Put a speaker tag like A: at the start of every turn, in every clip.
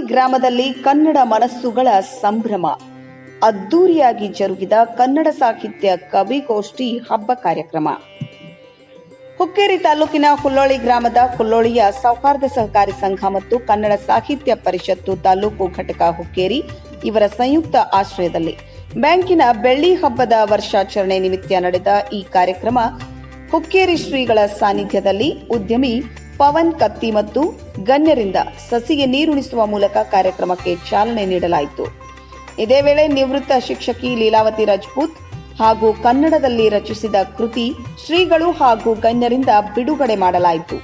A: ಗ್ರಾಮದಲ್ಲಿ ಕನ್ನಡ ಮನಸ್ಸುಗಳ ಸಂಭ್ರಮ. ಅದ್ದೂರಿಯಾಗಿ ಜರುಗಿದ ಕನ್ನಡ ಸಾಹಿತ್ಯ ಕವಿಗೋಷ್ಠಿ ಹಬ್ಬ ಕಾರ್ಯಕ್ರಮ. ಹುಕ್ಕೇರಿ ತಾಲೂಕಿನ ಹುಲ್ಲೋಳಿ ಗ್ರಾಮದ ಹುಲ್ಲೋಳಿಯ ಸೌಹಾರ್ದ ಸಹಕಾರಿ ಸಂಘ ಮತ್ತು ಕನ್ನಡ ಸಾಹಿತ್ಯ ಪರಿಷತ್ತು ತಾಲೂಕು ಘಟಕ ಹುಕ್ಕೇರಿ ಇವರ ಸಂಯುಕ್ತ ಆಶ್ರಯದಲ್ಲಿ ಬ್ಯಾಂಕಿನ ಬೆಳ್ಳಿ ಹಬ್ಬದ ವರ್ಷಾಚರಣೆ ನಿಮಿತ್ತ ನಡೆದ ಈ ಕಾರ್ಯಕ್ರಮ. ಹುಕ್ಕೇರಿ ಶ್ರೀಗಳ ಸಾನ್ನಿಧ್ಯದಲ್ಲಿ ಉದ್ಯಮಿ ಪವನ್, ಕತ್ತಿ ಮತ್ತು ಗಣ್ಯರಿಂದ ಸಸಿಗೆ ನೀರುಣಿಸುವ ಮೂಲಕ ಕಾರ್ಯಕ್ರಮಕ್ಕೆ ಚಾಲನೆ ನೀಡಲಾಯಿತು. ಇದೇ ವೇಳೆ ನಿವೃತ್ತ ಶಿಕ್ಷಕಿ ಲೀಲಾವತಿ ರಜಪೂತ್ ಹಾಗೂ ಕನ್ನಡದಲ್ಲಿ ರಚಿಸಿದ ಕೃತಿ ಶ್ರೀಗಳು ಹಾಗೂ ಗಣ್ಯರಿಂದ ಬಿಡುಗಡೆ ಮಾಡಲಾಯಿತು.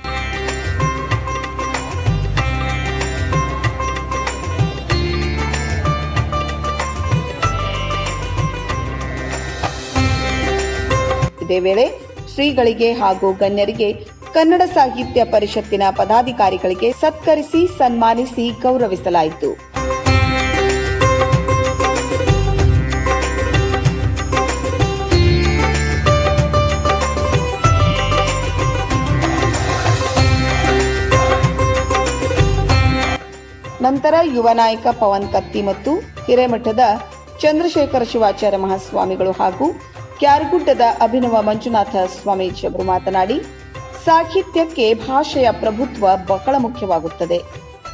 A: ಇದೇ ವೇಳೆ ಶ್ರೀಗಳಿಗೆ ಹಾಗೂ ಗಣ್ಯರಿಗೆ ಕನ್ನಡ ಸಾಹಿತ್ಯ ಪರಿಷತ್ತಿನ ಪದಾಧಿಕಾರಿಗಳಿಗೆ ಸತ್ಕರಿಸಿ ಸನ್ಮಾನಿಸಿ ಗೌರವಿಸಲಾಯಿತು. ನಂತರ ಯುವ ನಾಯಕ ಪವನ್ ಕತ್ತಿ ಮತ್ತು ಹಿರೇಮಠದ ಚಂದ್ರಶೇಖರ ಶಿವಾಚಾರ್ಯ ಮಹಾಸ್ವಾಮಿಗಳು ಹಾಗೂ ಕ್ಯಾರ್ಗುಡ್ಡದ ಅಭಿನವ ಮಂಜುನಾಥ ಸ್ವಾಮೀಜಿ ಅವರು ಮಾತನಾಡಿ ಸಾಹಿತ್ಯಕ್ಕೆ ಭಾಷೆಯ ಪ್ರಭುತ್ವ ಬಹಳ ಮುಖ್ಯವಾಗುತ್ತದೆ.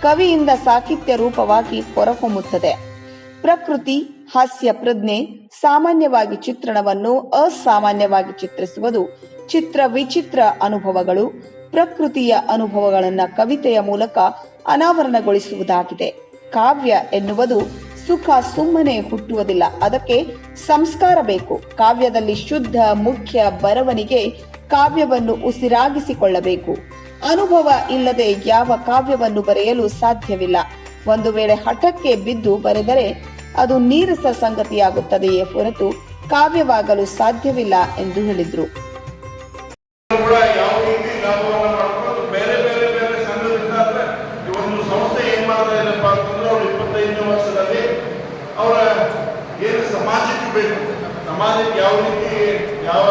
A: ಕವಿಯಿಂದ ಸಾಹಿತ್ಯ ರೂಪವಾಗಿ ಹೊರಹೊಮ್ಮುತ್ತದೆ. ಪ್ರಕೃತಿ, ಹಾಸ್ಯ ಪ್ರಜ್ಞೆ, ಸಾಮಾನ್ಯವಾಗಿ ಚಿತ್ರಣವನ್ನು ಅಸಾಮಾನ್ಯವಾಗಿ ಚಿತ್ರಿಸುವುದು ಚಿತ್ರ ವಿಚಿತ್ರ ಅನುಭವಗಳು, ಪ್ರಕೃತಿಯ ಅನುಭವಗಳನ್ನ ಕವಿತೆಯ ಮೂಲಕ ಅನಾವರಣಗೊಳಿಸುವುದಾಗಿದೆ. ಕಾವ್ಯ ಎನ್ನುವುದು ಸುಖ ಸುಮ್ಮನೆ ಹುಟ್ಟುವುದಿಲ್ಲ, ಅದಕ್ಕೆ ಸಂಸ್ಕಾರ ಬೇಕು. ಕಾವ್ಯದಲ್ಲಿ ಶುದ್ಧ, ಮುಖ್ಯ ಬರವಣಿಗೆ ಕಾವ್ಯವನ್ನು ಉಸಿರಾಗಿಸಿಕೊಳ್ಳಬೇಕು. ಅನುಭವ ಇಲ್ಲದೆ ಯಾವ ಕಾವ್ಯವನ್ನು ಬರೆಯಲು ಸಾಧ್ಯವಿಲ್ಲ. ಒಂದು ವೇಳೆ ಹಠಕ್ಕೆ ಬಿದ್ದು ಬರೆದರೆ ಅದು ನೀರಸ ಸಂಗತಿಯಾಗುತ್ತದೆಯೇ ಹೊರತು ಕಾವ್ಯವಾಗಲು ಸಾಧ್ಯವಿಲ್ಲ ಎಂದು ಹೇಳಿದರು.
B: ಸಮಾಜಕ್ಕೆ ಯಾವ ರೀತಿ ಯಾವ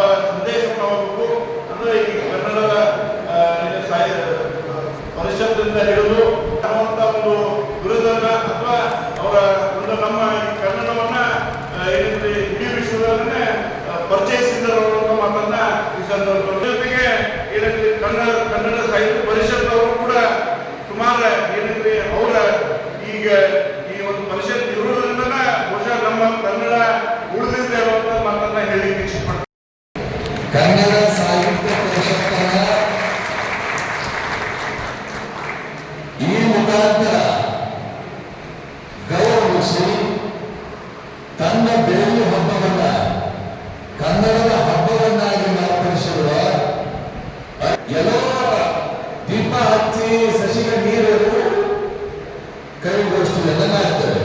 B: ಪರಿಷತ್ತಿನಿಂದ ಹಿಡಿದು ಅನ್ನುವಂಥ ಒಂದು ಗುರುದನ್ನ ಅಥವಾ ಅವರ ಒಂದು ನಮ್ಮ ಕನ್ನಡವನ್ನ ಏನಂದ್ರೆ ಏನಿದೆ ಇಡೀ ವಿಶ್ವದಲ್ಲೇ ಅನ್ನೋ ಮಾತನ್ನ ಈ ಸಂದರ್ಭದಲ್ಲಿ. ಜೊತೆಗೆ ಏನಂದ್ರೆ ಕನ್ನಡ ಕನ್ನಡ ಸಾಹಿತ್ಯ ಪರಿಷತ್ ಅವರು ಕೂಡ ಸುಮಾರು ಏನಂದ್ರೆ ಅವರ ಈಗ ಈ ಒಂದು ಪರಿಷತ್ ಇರುವುದರಿಂದ ಬಹುಶಃ ನಮ್ಮ ಕನ್ನಡ ಉಳಿದಿದೆ ಅನ್ನುವಂಥ ಮಾತನ್ನ ಹೇಳಿ ಇಷ್ಟಪಡ್ತೀನಿ
C: ಕನ್ನಡ ಸಾಹಿತ್ಯ ಪರಿಷತ್ತನ್ನ ಈ ಮುಖಾಂತರ ಗೌರವಿಸಿ ತನ್ನ ಬೆಳ್ಳಿ ಹಬ್ಬವನ್ನ, ಕನ್ನಡದ ಹಬ್ಬವನ್ನಾಗಿ ಮಾರ್ಪಡಿಸಿರುವ ಎಲ್ಲೋ ದೀಪ ಹಚ್ಚಿ ಸಸಿಗೆ ನೀರು ಕೈಗೋಷ್ಠಿ ಎಲ್ಲ ಮಾಡ್ತಾರೆ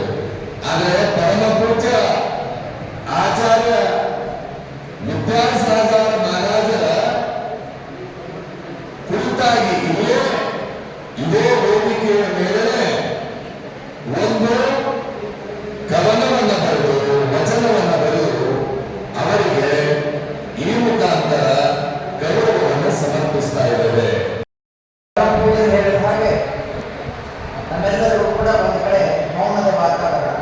C: ಆದರೆ ಪರಮ ಪೂಜ್ಯ ಆಚಾರ್ಯ ವಿದ್ಯಾಸಾಗರ ಮಹಾರಾಜರ ಕುರಿತಾಗಿ ಇದೇ ಇದೇ ವೇದಿಕೆಯ ಮೇಲೆ ಒಂದು ಕವನವನ್ನು ಬರೆದು ವಚನವನ್ನು ಬರೆದು ಅವರಿಗೆ ಈ ಮುಖಾಂತರ ಗೌರವವನ್ನು ಸಮರ್ಪಿಸ್ತಾ ಇದ್ದೇವೆ
D: ಪೂಜೆ ಹೇಳಿದ ಹಾಗೆ ನಮ್ಮೆಲ್ಲರೂ ಕೂಡ ಒಂದು ಕಡೆ ಮೌನದ ವಾತಾವರಣ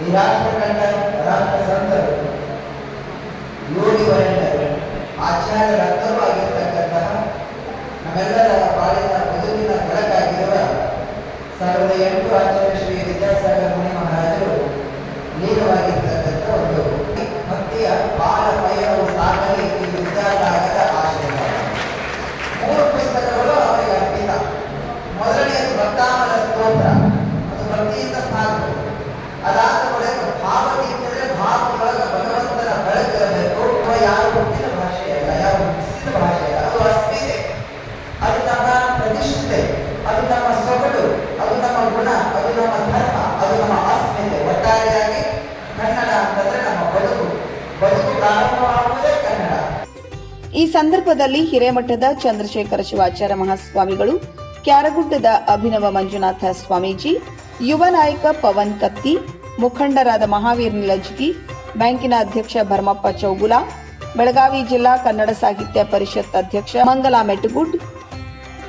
D: ಈ ರಾಷ್ಟ್ರ ಕಂಡ ರಾಷ್ಟ್ರ ಸಂತರು ಯೋಗಿ ವರೇಣ್ಯರು ಆಚಾರ್ಯರಂತರೂ ಆಗಿರ್ತಕ್ಕಂತಹ ನಮ್ಮೆಲ್ಲರ ಬಾಳಿನ ಬದುಕಿನ ಬೆಳಕಾಗಿರುವ ಸಾವಿರದ ಎಂಟು ಆಚಾರ್ಯ ಶ್ರೀ ವಿದ್ಯಾಸಾಗರ ಮುನಿ ಮಹಾರಾಜರು ಲೀನವಾಗಿರ್ತಕ್ಕಂಥ ಒಂದು ಭಕ್ತಿಯ ಬಾಳ ಪಯಣವು ಸಾಗಲಿ ಈ ವಿದ್ಯಾಸಾಗರ ಆಶೀರ್ವಾದ ಮೂರು ಪುಸ್ತಕಗಳು ಅವರಿಗೆ ಸ್ತೋತ್ರ ಅದು ಭಕ್ತಿಯಿಂದ ಸಾಕು ಅದಾದ ಬಳಿಕ ಭಾವಗೀತೆದ್ರೆ ಭಾವದೊಳಗೆ ಭಗವಂತನ ಬೆಳಕಿರಬೇಕು ಅಥವಾ ಯಾವ ಹುಟ್ಟಿನ ಭಾಷೆ ಅಲ್ಲ ಯಾವ ಹುಟ್ಟಿಸಿದ ಭಾಷೆ ಅಲ್ಲ ಅದು ಅಸ್ಮಿತೆ ಅದು ನಮ್ಮ ಪ್ರತಿಷ್ಠಿತೆ ಅದು ನಮ್ಮ ಸೊಗಡು ಅದು ನಮ್ಮ ಗುಣ ಅದು ನಮ್ಮ ಧರ್ಮ ಅದು ನಮ್ಮ ಅಸ್ಮಿತೆ ಒಟ್ಟಾರೆಯಾಗಿ ಕನ್ನಡ ಅಂತಂದ್ರೆ ನಮ್ಮ ಬದುಕು ಬದುಕು ಪ್ರಾರಂಭವಾಗುವುದೇ ಕನ್ನಡ
A: ಈ ಸಂದರ್ಭದಲ್ಲಿ ಹಿರೇಮಠದ ಚಂದ್ರಶೇಖರ ಶಿವಾಚಾರ್ಯ ಮಹಾಸ್ವಾಮಿಗಳು, ಕ್ಯಾರಗುಡ್ಡದ ಅಭಿನವ ಮಂಜುನಾಥ ಸ್ವಾಮೀಜಿ, ಯುವ ನಾಯಕ ಪವನ್ ಕತ್ತಿ, ಮುಖಂಡರಾದ ಮಹಾವೀರ್ ನಿಲಜ್ಗಿ ಬ್ಯಾಂಕಿನ ಅಧ್ಯಕ್ಷ ಭರ್ಮಪ್ಪ ಚೌಗುಲ, ಬೆಳಗಾವಿ ಜಿಲ್ಲಾ ಕನ್ನಡ ಸಾಹಿತ್ಯ ಪರಿಷತ್ ಅಧ್ಯಕ್ಷ ಮಂಗಲಾ ಮೆಟಗುಡ್,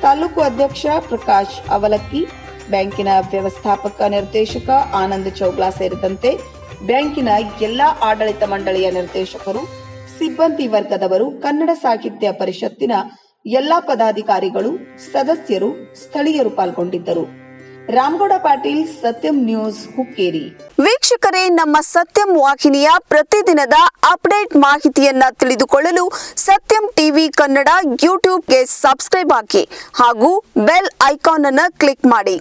A: ತಾಲೂಕು ಅಧ್ಯಕ್ಷ ಪ್ರಕಾಶ್ ಅವಲಕ್ಕಿ, ಬ್ಯಾಂಕಿನ ವ್ಯವಸ್ಥಾಪಕ ನಿರ್ದೇಶಕ ಆನಂದ್ ಚೌಗ್ಲಾ ಸೇರಿದಂತೆ ಬ್ಯಾಂಕಿನ ಎಲ್ಲಾ ಆಡಳಿತ ಮಂಡಳಿಯ ನಿರ್ದೇಶಕರು ಸಿಬ್ಬಂದಿ ವರ್ಗದವರು ಕನ್ನಡ ಸಾಹಿತ್ಯ ಪರಿಷತ್ತಿನ ಎಲ್ಲಾ ಪದಾಧಿಕಾರಿಗಳು, ಸದಸ್ಯರು, ಸ್ಥಳೀಯರು ಪಾಲ್ಗೊಂಡಿದ್ದರು. ರಾಮಗೌಡ ಪಾಟೀಲ್, ಸತ್ಯಂ ನ್ಯೂಸ್, ಹುಕ್ಕೇರಿ.
E: ವೀಕ್ಷಕರೇ, ನಮ್ಮ ಸತ್ಯಂ ವಾಹಿನಿಯ ಪ್ರತಿದಿನದ ಅಪ್ಡೇಟ್ ಮಾಹಿತಿಯನ್ನ ತಿಳಿದುಕೊಳ್ಳಲು ಸತ್ಯಂ ಟಿವಿ ಕನ್ನಡ ಯೂಟ್ಯೂಬ್ಗೆ ಸಬ್ಸ್ಕ್ರೈಬ್ ಹಾಕಿ ಹಾಗೂ ಬೆಲ್ ಐಕಾನ್ ಅನ್ನು ಕ್ಲಿಕ್ ಮಾಡಿ.